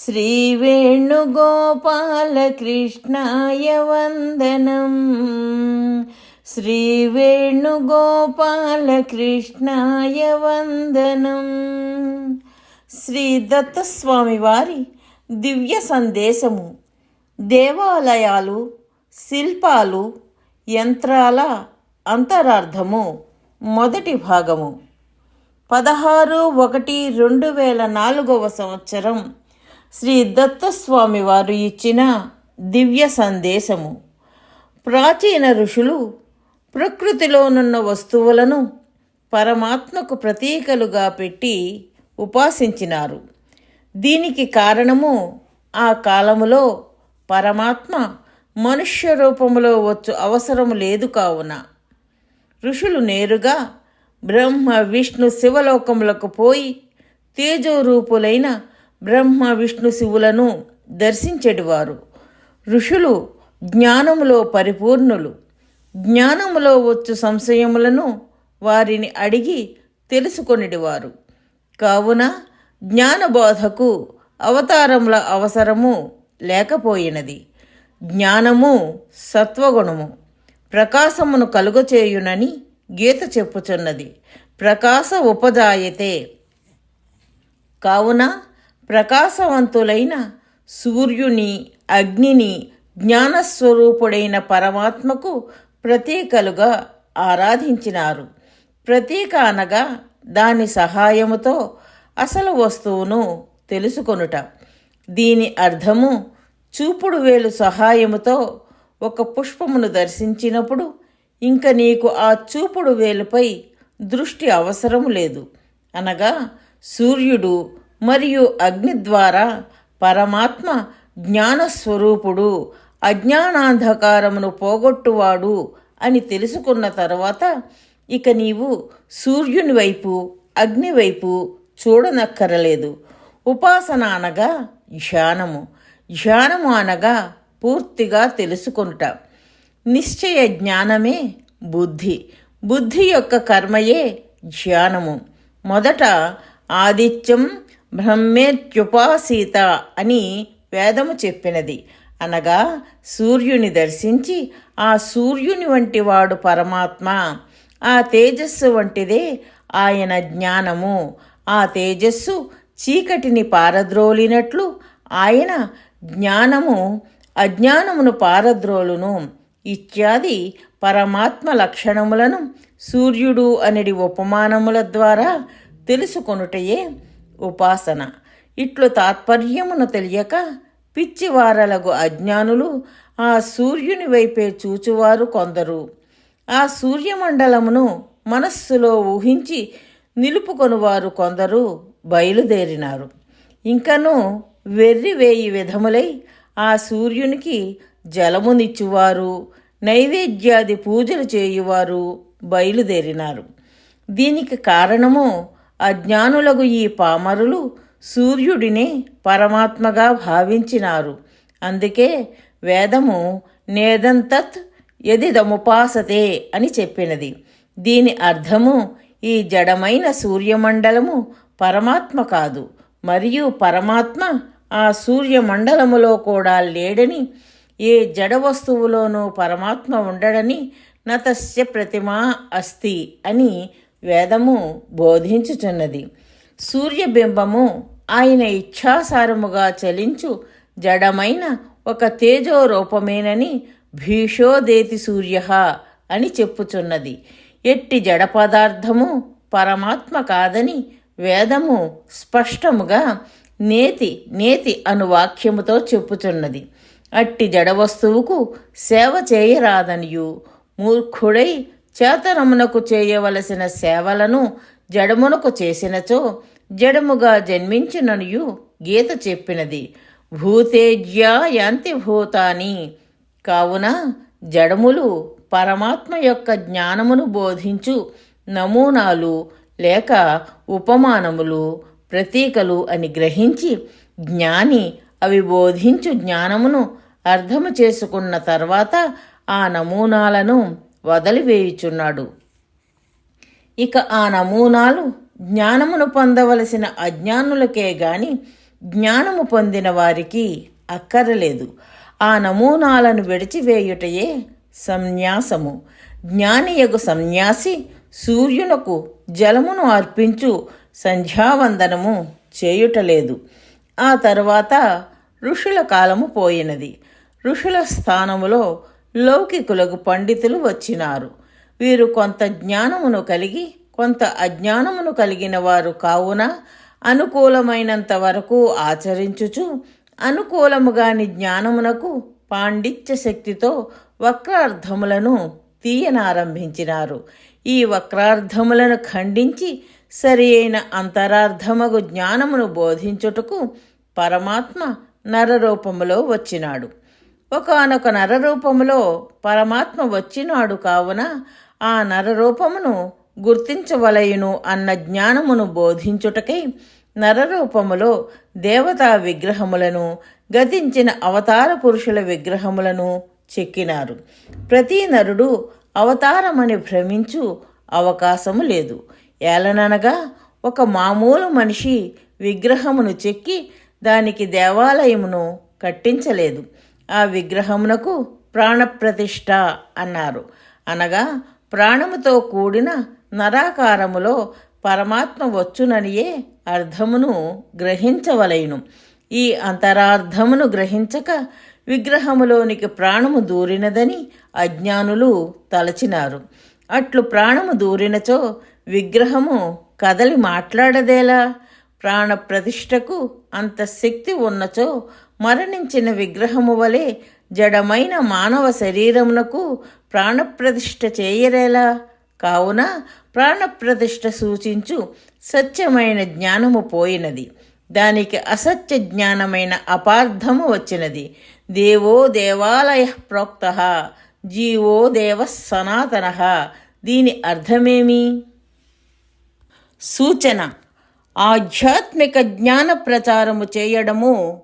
श्रीवेणुगोपालकृष्णाय वन्दनम् శ్రీవేణుగోపాలకృష్ణాయ వందనం శ్రీ దత్తస్వామి వారి దివ్య సందేశము దేవాలయాలు శిల్పాలు యంత్రాల అంతరార్థము మొదటి భాగము పదహారు ఒకటి రెండు వేల నాలుగవ సంవత్సరం శ్రీ దత్తస్వామి వారు ఇచ్చిన దివ్య సందేశము. ప్రాచీన ఋషులు ప్రకృతిలోనున్న వస్తువులను పరమాత్మకు ప్రతీకలుగా పెట్టి ఉపాసించినారు. దీనికి కారణము ఆ కాలములో పరమాత్మ మనుష్య రూపములో వచ్చు అవసరము లేదు కావున. ఋషులు నేరుగా బ్రహ్మ విష్ణు శివలోకములకు పోయి తేజోరూపులైన బ్రహ్మ విష్ణు శివులను దర్శించేటివారు. ఋషులు జ్ఞానములో పరిపూర్ణులు. జ్ఞానములో వచ్చు సంశయములను వారిని అడిగి తెలుసుకొనిటివారు. కావున జ్ఞానబోధకు అవతారముల అవసరము లేకపోయినది. జ్ఞానము సత్వగుణము. ప్రకాశమును కలుగచేయునని గీత చెప్పుచున్నది. ప్రకాశ ఉపజాయతే. కావున ప్రకాశవంతులైన సూర్యుని అగ్నిని జ్ఞానస్వరూపుడైన పరమాత్మకు ప్రతీకలుగా ఆరాధించినారు. ప్రతీక అనగా దాని సహాయముతో అసలు వస్తువును తెలుసుకొనుట. దీని అర్థము చూపుడు వేలు సహాయముతో ఒక పుష్పమును దర్శించినప్పుడు ఇంక నీకు ఆ చూపుడు వేలుపై దృష్టి అవసరం లేదు. అనగా సూర్యుడు మరియు అగ్ని ద్వారా పరమాత్మ జ్ఞానస్వరూపుడు అజ్ఞానాంధకారమును పోగొట్టువాడు అని తెలుసుకున్న తర్వాత ఇక నీవు సూర్యుని వైపు అగ్ని వైపు చూడనక్కరలేదు. ఉపాసన అనగా ధ్యానము ధ్యానము అనగా పూర్తిగా తెలుసుకుంట. నిశ్చయ జ్ఞానమే బుద్ధి. బుద్ధి యొక్క కర్మయే ధ్యానము మొదట ఆదిత్యం బ్రహ్మేత్యుపాసీత అని వేదము చెప్పినది. అనగా సూర్యుని దర్శించి ఆ సూర్యుని వంటి వాడు పరమాత్మ ఆ తేజస్సు వంటిదే ఆయన జ్ఞానము. ఆ తేజస్సు చీకటిని పారద్రోలినట్లు ఆయన జ్ఞానము అజ్ఞానమును పారద్రోలును. ఇత్యాది పరమాత్మ లక్షణములను సూర్యుడు అనడి ఉపమానముల ద్వారా తెలుసుకొనుటయే ఉపాసన. ఇట్లు తాత్పర్యమును తెలియక పిచ్చివారలకు అజ్ఞానులు ఆ సూర్యుని వైపే చూచువారు కొందరు. ఆ సూర్యమండలమును మనస్సులో ఊహించి నిలుపుకొనువారు కొందరు బయలుదేరినారు. ఇంకనూ వెర్రి వేయి విధములై ఆ సూర్యునికి జలమునిచ్చువారు నైవేద్యాది పూజలు చేయువారు బయలుదేరినారు. దీనికి కారణము అజ్ఞానులకు ఈ పామరులు సూర్యుడిని పరమాత్మగా భావించినారు. అందుకే వేదము నేదంతత్ ఎదిదముపాసతే అని చెప్పినది. దీని అర్థము ఈ జడమైన సూర్యమండలము పరమాత్మ కాదు. మరియు పరమాత్మ ఆ సూర్యమండలములో కూడా లేడని ఏ జడ వస్తువులోనూ పరమాత్మ ఉండడని నతస్య ప్రతిమా అస్తి అని వేదము బోధించుచున్నది. సూర్యబింబము ఆయన ఇచ్ఛాసారముగా చలించు జడమైన ఒక తేజో రూపమేనని భీషోదేతి సూర్య అని చెప్పుచున్నది. ఎట్టి జడ పదార్థము పరమాత్మ కాదని వేదము స్పష్టముగా నేతి నేతి అను వాక్యముతో చెప్పుచున్నది. అట్టి జడ వస్తువుకు సేవ చేయరాదనియు మూర్ఖుడై చేతనమునకు చేయవలసిన సేవలను జడమునకు చేసినచో జడముగా జన్మించిననియు గీత చెప్పినది. భూతేజ్యా యాంతి భూతాని. కావున జడములు పరమాత్మ యొక్క జ్ఞానమును బోధించు నమూనాలు లేక ఉపమానములు ప్రతీకలు అని గ్రహించి జ్ఞాని అవి బోధించు జ్ఞానమును అర్థము చేసుకున్న తర్వాత ఆ నమూనాలను వదిలివేయుచున్నాడు. ఇక ఆ నమూనాలు జ్ఞానమును పొందవలసిన అజ్ఞానులకే గాని జ్ఞానము పొందిన వారికి అక్కరలేదు. ఆ నమూనాలను విడిచివేయుటయే సన్యాసము. జ్ఞానియగు సన్యాసి సూర్యునకు జలమును అర్పించు సంధ్యావందనము చేయుటలేదు. ఆ తరువాత ఋషుల కాలము పోయినది. ఋషుల స్థానములో లౌకికులకు పండితులు వచ్చినారు. వీరు కొంత జ్ఞానమును కలిగి కొంత అజ్ఞానమును కలిగిన వారు కావున అనుకూలమైనంత వరకు ఆచరించుచు అనుకూలముగాని జ్ఞానమునకు పాండిత్య శక్తితో వక్రార్థములను తీయనారంభించినారు. ఈ వక్రార్థములను ఖండించి సరి అయిన అంతరార్థమగు జ్ఞానమును బోధించుటకు పరమాత్మ నరరూపములో వచ్చినాడు. ఒకనొక నరరూపములో పరమాత్మ వచ్చినాడు కావున ఆ నరరూపమును గుర్తించవలయును అన్న జ్ఞానమును బోధించుటకై నరరూపములో దేవతా విగ్రహములను గతించిన అవతార పురుషుల విగ్రహములను చెక్కినారు. ప్రతి నరుడు అవతారమని భ్రమించు అవకాశము లేదు. ఏలననగా ఒక మామూలు మనిషి విగ్రహమును చెక్కి దానికి దేవాలయమును కట్టించలేదు. ఆ విగ్రహమునకు ప్రాణప్రతిష్ఠ అన్నారు. అనగా ప్రాణముతో కూడిన నరాకారములో పరమాత్మ వచ్చుననియే అర్థమును గ్రహించవలయును ఈ అంతరార్థమును గ్రహించక విగ్రహములోనికి ప్రాణము దూరినదని అజ్ఞానులు తలచినారు. అట్లు ప్రాణము దూరినచో విగ్రహము కదలి మాట్లాడదేలా? ప్రాణప్రతిష్ఠకు అంత శక్తి ఉన్నచో మరణించిన విగ్రహము వలె జడమైన మానవ శరీరమునకు ప్రాణప్రతిష్ఠ చేయరేలా. కావున ప్రాణప్రతిష్ఠ సూచించు సత్యమైన జ్ఞానము పోయినది. దానికి అసత్య జ్ఞానమైన అపార్థము వచ్చినది. దేవో దేవాలయ ప్రోక్త జీవో దేవ సనాతన. దీని అర్థమేమి? సూచన. ఆధ్యాత్మిక జ్ఞాన ప్రచారము చేయడము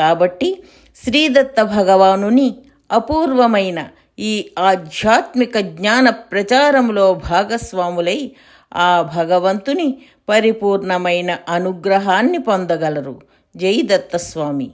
కాబట్టి శ్రీదత్త భగవానుని అపూర్వమైన ఈ ఆధ్యాత్మిక జ్ఞాన ప్రచారంలో భాగస్వాములై ఆ భగవంతుని పరిపూర్ణమైన అనుగ్రహాన్ని పొందగలరు. జై దత్తస్వామి.